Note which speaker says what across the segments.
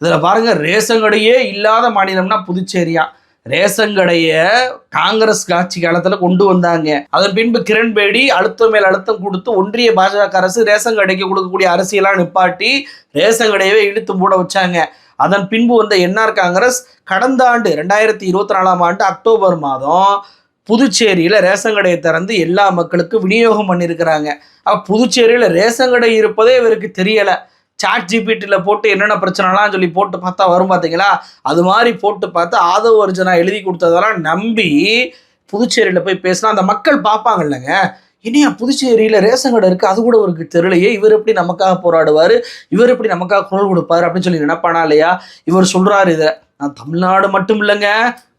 Speaker 1: இதில் பாருங்கள் ரேஷன் கடையே இல்லாத மாநிலம்னா புதுச்சேரியா. ரேஷன் கடையை காங்கிரஸ் ஆட்சி காலத்தில் கொண்டு வந்தாங்க. அதன் பின்பு கிரண்பேடி அழுத்தம் மேல் அழுத்தம் கொடுத்து ஒன்றிய பாஜக அரசு ரேஷன் கடைக்கு கொடுக்கக்கூடிய அரசியலாம் நிப்பாட்டி ரேஷன் கடையவே இழுத்து மூட வச்சாங்க. அதன் பின்பு வந்த என்ஆர் காங்கிரஸ் கடந்த ஆண்டு ரெண்டாயிரத்தி இருபத்தி நாலாம் ஆண்டு அக்டோபர் மாதம் புதுச்சேரியில் ரேஷன் கடையை திறந்து எல்லா மக்களுக்கும் விநியோகம் பண்ணியிருக்கிறாங்க அப்போ புதுச்சேரியில் ரேஷன் கடை இருப்பதே இவருக்கு தெரியலை. சாட் ஜிபிடியில் போட்டு என்னென்ன பிரச்சனைலாம் சொல்லி போட்டு பார்த்தா வரும் பார்த்தீங்களா? அது மாதிரி போட்டு பார்த்து ஆதவ அர்ஜுனா எழுதி கொடுத்ததெல்லாம் நம்பி புதுச்சேரியில் போய் பேசினா அந்த மக்கள் பார்ப்பாங்க இல்லைங்க இனியா புதுச்சேரியில் ரேஷன் கடை இருக்குது அது கூட அவருக்கு தெரியலையே. இவர் எப்படி நமக்காக போராடுவார்? இவர் எப்படி நமக்காக குரல் கொடுப்பாரு அப்படின்னு சொல்லி நினைப்பானா இல்லையா? இவர் சொல்கிறாரு இதை. நான் தமிழ்நாடு மட்டும் இல்லைங்க.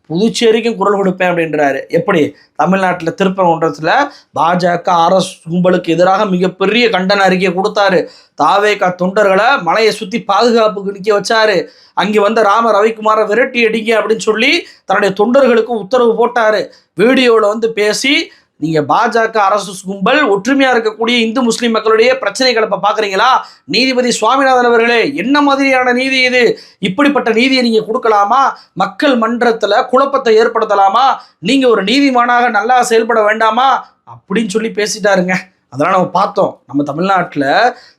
Speaker 1: புதுச்சேரிக்கும் குரல் கொடுப்பேன் அப்படின்றாரு. எப்படி? தமிழ்நாட்டில் திருப்பரங்குன்றத்தில் பாஜக அரசு கும்பலுக்கு எதிராக மிகப்பெரிய கண்டன அறிக்கையை கொடுத்தாரு. தாவேகா தொண்டர்களை மலையை சுற்றி பாதுகாப்புக்கு நிற்க வச்சாரு. அங்கே வந்த ராம ரவிக்குமாரை விரட்டி அடிங்க அப்படின்னு சொல்லி தன்னுடைய தொண்டர்களுக்கு உத்தரவு போட்டார். வீடியோவில் வந்து பேசி நீங்கள் பாஜக அரசு கும்பல் ஒற்றுமையாக இருக்கக்கூடிய இந்து முஸ்லீம் மக்களுடைய பிரச்சனைகளை இப்போ பார்க்குறீங்களா நீதிபதி சுவாமிநாதன் அவர்களே என்ன மாதிரியான நீதி இது? இப்படிப்பட்ட நீதியை நீங்கள் கொடுக்கலாமா? மக்கள் மன்றத்தில் குழப்பத்தை ஏற்படுத்தலாமா? நீங்கள் ஒரு நீதிமானாக நல்லா செயல்பட வேண்டாமா? அப்படின்னு சொல்லி பேசிட்டாருங்க. அதெல்லாம் நம்ம பார்த்தோம். நம்ம தமிழ்நாட்டில்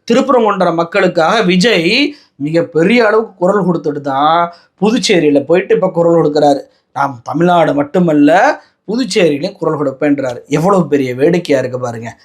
Speaker 1: திருப்பரங்குன்ற மக்களுக்காக விஜய் மிகப்பெரிய அளவுக்கு குரல் கொடுத்துட்டு தான் புதுச்சேரியில் போயிட்டு இப்போ குரல் கொடுக்குறாரு. நாம் தமிழ்நாடு மட்டுமல்ல புதுச்சேரியிலையும் குரல் கொடுப்பேன்றார். எவ்வளவு பெரிய வேடிக்கையாக இருக்கு பாருங்க.